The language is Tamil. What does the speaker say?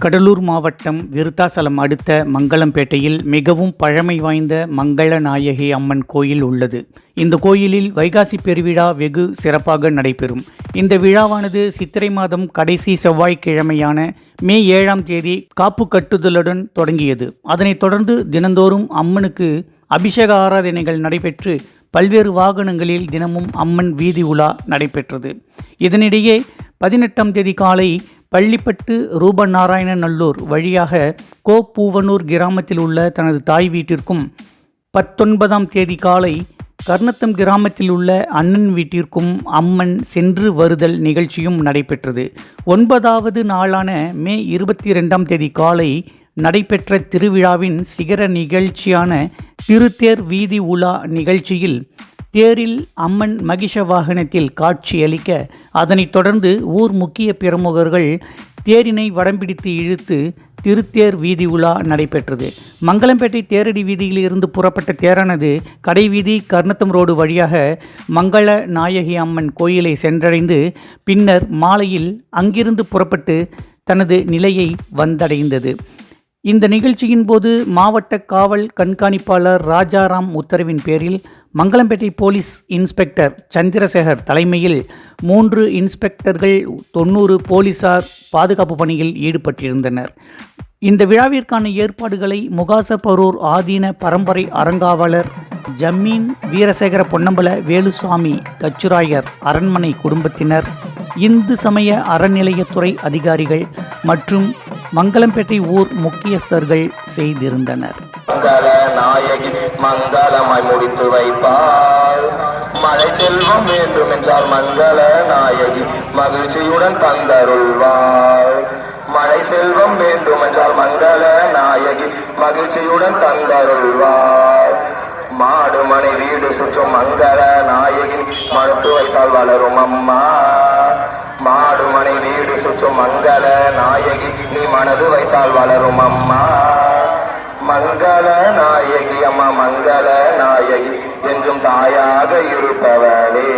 கடலூர் மாவட்டம் விருத்தாசலம் அடுத்த மங்களம்பேட்டையில் மிகவும் பழமை வாய்ந்த மங்களநாயகி அம்மன் கோயில் உள்ளது. இந்த கோயிலில் வைகாசி பெருவிழா வெகு சிறப்பாக நடைபெறும். இந்த விழாவானது சித்திரை மாதம் கடைசி செவ்வாய்க்கிழமையான மே ஏழாம் தேதி காப்பு கட்டுதலுடன் தொடங்கியது. அதனைத் தொடர்ந்து தினந்தோறும் அம்மனுக்கு அபிஷேக ஆராதனைகள் நடைபெற்று பல்வேறு வாகனங்களில் தினமும் அம்மன் வீதி உலா நடைபெற்றது. இதனிடையே பதினெட்டாம் தேதி காலை பள்ளிப்பட்டு ரூபநாராயணநல்லூர் வழியாக கோப்பூவனூர் கிராமத்தில் உள்ள தனது தாய் வீட்டிற்கும் பத்தொன்பதாம் தேதி காலை கர்ணத்தம் கிராமத்தில் உள்ள அண்ணன் வீட்டிற்கும் அம்மன் சென்று வருதல் நிகழ்ச்சியும் நடைபெற்றது. ஒன்பதாவது நாளான மே இருபத்தி ரெண்டாம் தேதி காலை நடைபெற்ற திருவிழாவின் சிகர நிகழ்ச்சியான திருத்தேர் வீதி உலா நிகழ்ச்சியில் தேரில் அம்மன் மகிஷ வாகனத்தில் காட்சியளிக்க அதனைத் தொடர்ந்து ஊர் முக்கிய பிரமுகர்கள் தேரினை வடம்பிடித்து இழுத்து திருத்தேர் வீதி உலா நடைபெற்றது. மங்களம்பேட்டை தேரடி வீதியில் இருந்து புறப்பட்ட தேரானது கடைவீதி கர்ணத்தம் ரோடு வழியாக மங்கள நாயகி அம்மன் கோயிலை சென்றடைந்து பின்னர் மாலையில் அங்கிருந்து புறப்பட்டு தனது நிலையை வந்தடைந்தது. இந்த நிகழ்ச்சியின் போது மாவட்ட காவல் கண்காணிப்பாளர் ராஜாராம் உத்தரவின் பேரில் மங்களம்பேட்டை போலீஸ் இன்ஸ்பெக்டர் சந்திரசேகர் தலைமையில் மூன்று இன்ஸ்பெக்டர்கள் தொண்ணூறு போலீசார் பாதுகாப்பு பணியில் ஈடுபட்டிருந்தனர். இந்த விழாவிற்கான ஏற்பாடுகளை முகாசபரூர் ஆதீன பரம்பரை அறங்காவலர் ஜமீன் வீரசேகர பொன்னம்பல வேலுசாமி கச்சுராயர் அரண்மனை குடும்பத்தினர் இந்து சமய அறநிலையத்துறை அதிகாரிகள் மற்றும் மங்களம்பேட்டை ஊர் முக்கியஸ்தர்கள் செய்திருந்தனர். மங்கள நாயகி மங்களமாய் முடித்து வைப்பாள். மழை செல்வம் வேண்டும் என்றால் மங்கள நாயகி மகிழ்ச்சியுடன் தந்தருள்வாள். மழை செல்வம் வேண்டும் என்றால் மங்கள நாயகி மகிழ்ச்சியுடன் தந்தருள்வாள். மாடு மனை வீடு சுற்றும் மங்கள நாயகி மறுத்து வைத்தால் வளரும் அம்மா. மாடு மனை வீடு சுற்றும் மங்கள நாயகி நீ மனது வைத்தால் வளரும் அம்மா மங்கள நாயகி அம்மா என்றும் தாயாக இருப்பவளே.